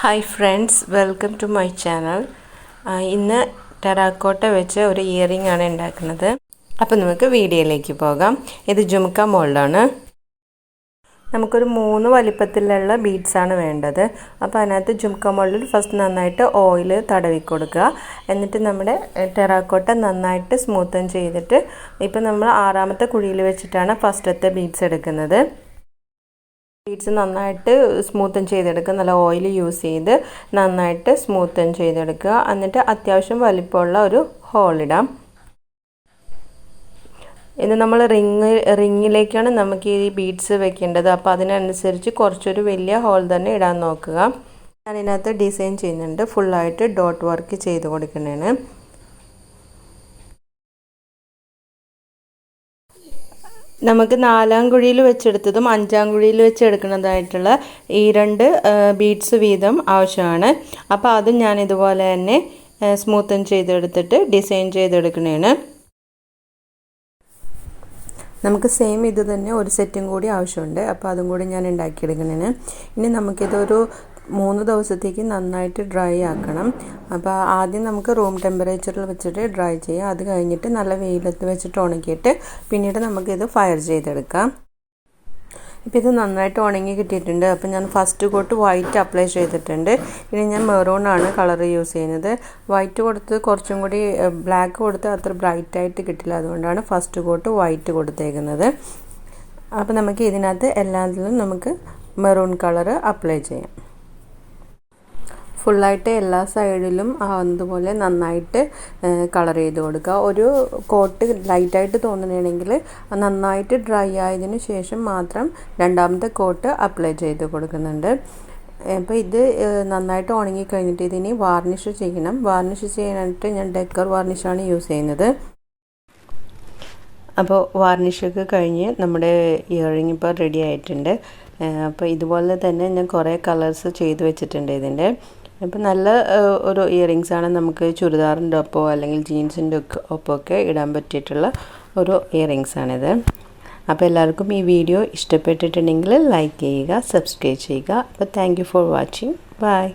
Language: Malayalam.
Hi friends welcome to my channel ഇന്ന് ടെറാക്കോട്ട വെച്ച് ഒരു ഇയറിംഗ് ആണ് ഉണ്ടാക്കുന്നത്. അപ്പോൾ നമുക്ക് വീഡിയോയിലേക്ക് പോകാം. ഇത് ജുമുക്ക മോൾഡാണ്. നമുക്കൊരു മൂന്ന് വലിപ്പത്തിലുള്ള ബീഡ്സ് ആണ് വേണ്ടത്. അപ്പോൾ അതിനകത്ത് ജുംക്ക മോൾഡിൽ ഫസ്റ്റ് നന്നായിട്ട് ഓയിൽ തടവി കൊടുക്കുക. എന്നിട്ട് നമ്മുടെ ടെറാക്കോട്ട നന്നായിട്ട് സ്മൂത്തൻ ചെയ്തിട്ട് ഇപ്പോൾ നമ്മൾ ആറാമത്തെ കുഴിയിൽ വെച്ചിട്ടാണ് ഫസ്റ്റത്തെ ബീഡ്സ് എടുക്കുന്നത്. ബീഡ്സ് നന്നായിട്ട് സ്മൂത്തൻ ചെയ്തെടുക്കുക. നല്ല ഓയിൽ യൂസ് ചെയ്ത് നന്നായിട്ട് സ്മൂത്തൻ ചെയ്തെടുക്കുക. എന്നിട്ട് അത്യാവശ്യം വലിപ്പമുള്ള ഒരു ഹോളിടാം ഇത് നമ്മൾ റിങ് റിങ്ങിലേക്കാണ് നമുക്ക് ഈ ബീഡ്സ് വെക്കേണ്ടത്. അപ്പോൾ അതിനനുസരിച്ച് കുറച്ചൊരു വലിയ ഹോൾ തന്നെ ഇടാൻ നോക്കുക. ഞാനിതിനകത്ത് ഡിസൈൻ ചെയ്യുന്നുണ്ട്. ഫുള്ളായിട്ട് ഡോട്ട് വർക്ക് ചെയ്ത് കൊടുക്കുന്നതാണ്. നമുക്ക് നാലാം കുഴിയിൽ വെച്ചെടുത്തതും അഞ്ചാം കുഴിയിൽ വെച്ചെടുക്കുന്നതായിട്ടുള്ള ഈ രണ്ട് ബീഡ്സ് വീതം ആവശ്യമാണ്. അപ്പോൾ അതും ഞാൻ ഇതുപോലെ തന്നെ സ്മൂത്തൻ ചെയ്തെടുത്തിട്ട് ഡിസൈൻ ചെയ്തെടുക്കണേണ്. നമുക്ക് സെയിം ഇത് തന്നെ ഒരു സെറ്റും കൂടി ആവശ്യമുണ്ട്. അപ്പോൾ അതും കൂടി ഞാൻ ഉണ്ടാക്കിയെടുക്കണേന് ഇനി നമുക്കിതൊരു മൂന്ന് ദിവസത്തേക്ക് നന്നായിട്ട് ഡ്രൈ ആക്കണം. അപ്പോൾ ആദ്യം നമുക്ക് റൂം ടെമ്പറേച്ചറിൽ വെച്ചിട്ട് ഡ്രൈ ചെയ്യാം. അത് കഴിഞ്ഞിട്ട് നല്ല വെയിലത്ത് വെച്ചിട്ട് ഉണക്കിയിട്ട് പിന്നീട് നമുക്കിത് ഫയർ ചെയ്തെടുക്കാം. ഇപ്പോൾ ഇത് നന്നായിട്ട് ഉണങ്ങി കിട്ടിയിട്ടുണ്ട്. അപ്പോൾ ഞാൻ ഫസ്റ്റ് കോട്ട് വൈറ്റ് അപ്ലൈ ചെയ്തിട്ടുണ്ട്. ഇനി ഞാൻ മെറൂൺ ആണ് കളർ യൂസ് ചെയ്യുന്നത്. വൈറ്റ് കൊടുത്ത് കുറച്ചും കൂടി ബ്ലാക്ക് കൊടുത്ത് അത്ര ബ്രൈറ്റ് ആയിട്ട് കിട്ടില്ല. അതുകൊണ്ടാണ് ഫസ്റ്റ് കോട്ട് വൈറ്റ് കൊടുത്തേക്കുന്നത്. അപ്പോൾ നമുക്ക് ഇതിനകത്ത് എല്ലാത്തിലും നമുക്ക് മെറൂൺ കളർ അപ്ലൈ ചെയ്യാം. ഫുള്ളായിട്ട് എല്ലാ സൈഡിലും ആവുന്നതുപോലെ നന്നായിട്ട് കളർ ചെയ്ത് കൊടുക്കുക. ഒരു കോട്ട് ലൈറ്റായിട്ട് തോന്നുകയാണെങ്കിൽ നന്നായിട്ട് ഡ്രൈ ആയതിന് ശേഷം മാത്രം രണ്ടാമത്തെ കോട്ട് അപ്ലൈ ചെയ്ത് കൊടുക്കുന്നുണ്ട്. അപ്പോൾ ഇത് നന്നായിട്ട് ഉണങ്ങി കഴിഞ്ഞിട്ട് ഇതിനി വാർണിഷ് ചെയ്യണം. വാർണിഷ് ചെയ്യാനായിട്ട് ഞാൻ ഡെക്കർ വാർണിഷാണ് യൂസ് ചെയ്യുന്നത്. അപ്പോൾ വാർണിഷൊക്കെ കഴിഞ്ഞ് നമ്മുടെ ഇയറിങ് ഇപ്പോൾ റെഡി ആയിട്ടുണ്ട്. അപ്പോൾ ഇതുപോലെ തന്നെ ഞാൻ കുറേ കളേഴ്സ് ചെയ്ത് വെച്ചിട്ടുണ്ട് ഇതിന്റെ. അപ്പോൾ നല്ല ഒരു ഇയറിങ്സ് ആണ് നമുക്ക് ചുരിദാറിന്റെ ഒപ്പോ അല്ലെങ്കിൽ ജീൻസിന്റെ ഒക്കെ ഒപ്പമൊക്കെ ഇടാൻ പറ്റിയിട്ടുള്ള ഒരു ഇയറിങ്സ് ആണിത്. അപ്പോൾ എല്ലാവർക്കും ഈ വീഡിയോ ഇഷ്ടപ്പെട്ടിട്ടുണ്ടെങ്കിൽ ലൈക്ക് ചെയ്യുക സബ്സ്ക്രൈബ് ചെയ്യുക. അപ്പോൾ താങ്ക് ഫോർ വാച്ചിങ് ബൈ